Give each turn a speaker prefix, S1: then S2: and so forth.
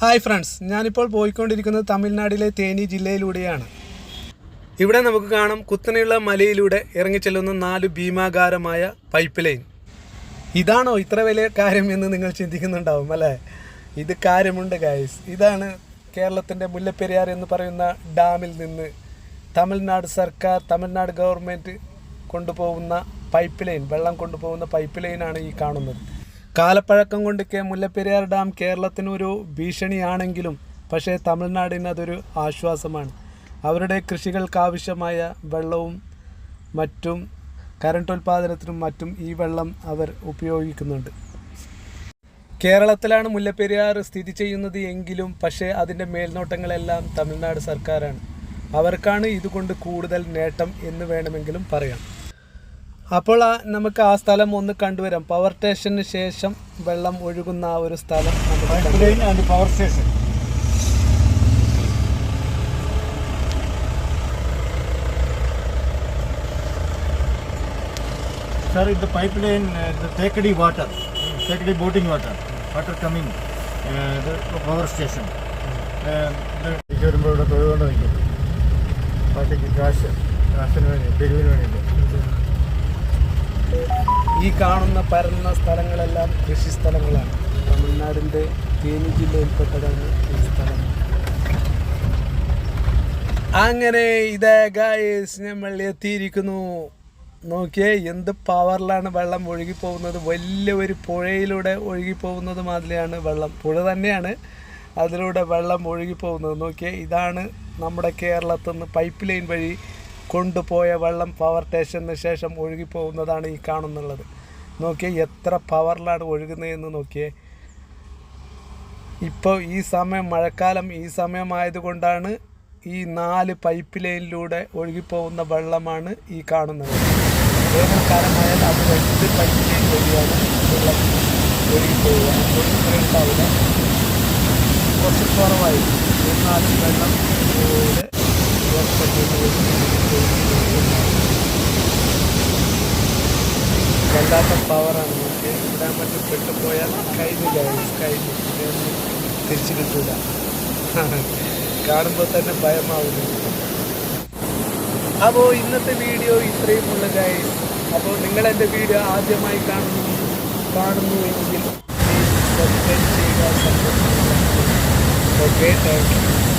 S1: Hi friends ഞാനിപ്പോൾ പോയിക്കൊണ്ടിരിക്കുന്നത് തമിഴ്നാട്ടിലെ തേനി ജില്ലയിലൂടെയാണ്. ഇവിടെ നമുക്ക് കാണാം കുത്തനെയുള്ള മലയിലൂടെ ഇറങ്ങിച്ചെല്ലുന്ന നാല് ഭീമാകാരമായ പൈപ്പ് ലൈൻ ഇതാണോ ഇത്ര വലിയ കാര്യം എന്ന് നിങ്ങൾ ചിന്തിക്കുന്നുണ്ടാവും അല്ലേ? ഇത് കാര്യമുണ്ട് ഗായ്സ് ഇതാണ് കേരളത്തിന്റെ മുല്ലപ്പെരിയാർ എന്ന് പറയുന്ന ഡാമിൽ നിന്ന് തമിഴ്നാട് സർക്കാർ തമിഴ്നാട് ഗവൺമെന്റ് കൊണ്ടുപോകുന്ന പൈപ്പ് ലൈൻ വെള്ളം കൊണ്ടുപോകുന്ന പൈപ്പ് ലൈനാണ് ഈ കാണുന്നത്. കാലപ്പഴക്കം കൊണ്ട് കെ മുല്ലപ്പെരിയാർ ഡാം കേരളത്തിനൊരു ഭീഷണിയാണെങ്കിലും പക്ഷേ തമിഴ്നാടിന് അതൊരു ആശ്വാസമാണ്. അവരുടെ കൃഷികൾക്ക് ആവശ്യമായ വെള്ളവും മറ്റും കറണ്ട് ഉൽപ്പാദനത്തിനും മറ്റും ഈ വെള്ളം അവർ ഉപയോഗിക്കുന്നുണ്ട്. കേരളത്തിലാണ് മുല്ലപ്പെരിയാർ സ്ഥിതി ചെയ്യുന്നത് എങ്കിലും പക്ഷേ അതിന്റെ മേൽനോട്ടങ്ങളെല്ലാം തമിഴ്നാട് സർക്കാരാണ്. അവർക്കാണ് ഇതുകൊണ്ട് കൂടുതൽ നേട്ടം എന്ന് വേണമെങ്കിലും പറയാം. അപ്പോൾ നമുക്ക് ആ സ്ഥലം ഒന്ന് കണ്ടുവരാം. പവർ സ്റ്റേഷന് ശേഷം വെള്ളം ഒഴുകുന്ന ആ ഒരു സ്ഥലം
S2: പവർ സ്റ്റേഷൻ സാർ ഇത് pipeline Thekkady water Thekkady boating water water coming ഇത് പവർ സ്റ്റേഷൻ വരുമ്പോൾ ഇവിടെ തൊഴിൽ കൊണ്ട് നിൽക്കും പാട്ടിക്ക് കാശ് കാശിന് വേണ്ടി തെരുവിന് വേണ്ടിയിട്ട്
S1: ഈ കാണുന്ന പരന്ന സ്ഥലങ്ങളെല്ലാം കൃഷി സ്ഥലങ്ങളാണ്. തമിഴ്നാടിന്റെ തേനി ജില്ലയിൽപ്പെട്ടതാണ് ഈ സ്ഥലം. അങ്ങനെ ഇതേ ഗായസ് നമ്മൾ എത്തിയിരിക്കുന്നു. നോക്കിയേ എന്ത് പവറിലാണ് വെള്ളം ഒഴുകിപ്പോകുന്നത്? വലിയ ഒരു പുഴയിലൂടെ ഒഴുകിപ്പോകുന്നത് മാതിരിയാണ് വെള്ളം. പുഴ തന്നെയാണ് അതിലൂടെ വെള്ളം ഒഴുകിപ്പോകുന്നത്. നോക്കിയേ ഇതാണ് നമ്മുടെ കേരളത്തിൽ നിന്ന് പൈപ്പ് ലൈൻ വഴി കൊണ്ടുപോയ വെള്ളം പവർ സ്റ്റേഷന് ശേഷം ഒഴുകിപ്പോകുന്നതാണ് ഈ കാണുന്നുള്ളത്. നോക്കിയേ എത്ര പവറിലാണ് ഒഴുകുന്നതെന്ന് നോക്കിയേ. ഇപ്പോൾ ഈ സമയം മഴക്കാലം ഈ സമയമായതുകൊണ്ടാണ് ഈ നാല് പൈപ്പ് ലൈനിലൂടെ ഒഴുകിപ്പോകുന്ന വെള്ളമാണ് ഈ കാണുന്നത്. വേനൽക്കാലമായാൽ അത് രണ്ട് പൈപ്പ് ലൈൻ വഴിയാണ് വെള്ളം ഒഴുകിപ്പോവുക ഒഴുകിപ്പോയിട്ടാവില്ല കുറച്ച് കുറവായിരിക്കും. എന്നാലും വെള്ളം വല്ലാത്ത പവറാണ് നമുക്ക് ഇവിടെ പറ്റും. പെട്ടുപോയാൽ കഴിഞ്ഞു കഴിഞ്ഞു കഴിഞ്ഞു തിരിച്ചു കിട്ടൂല കാണുമ്പോൾ തന്നെ ഭയമാവുന്നു. അപ്പോൾ ഇന്നത്തെ വീഡിയോ ഇത്രയും ഉള്ള ഗൈസ് അപ്പോൾ നിങ്ങൾ എന്റെ വീഡിയോ ആദ്യമായി കാണുന്നു കാണുന്നു എങ്കിൽ സബ്സ്ക്രൈബ് ചെയ്യുക ഓക്കെ താങ്ക് യു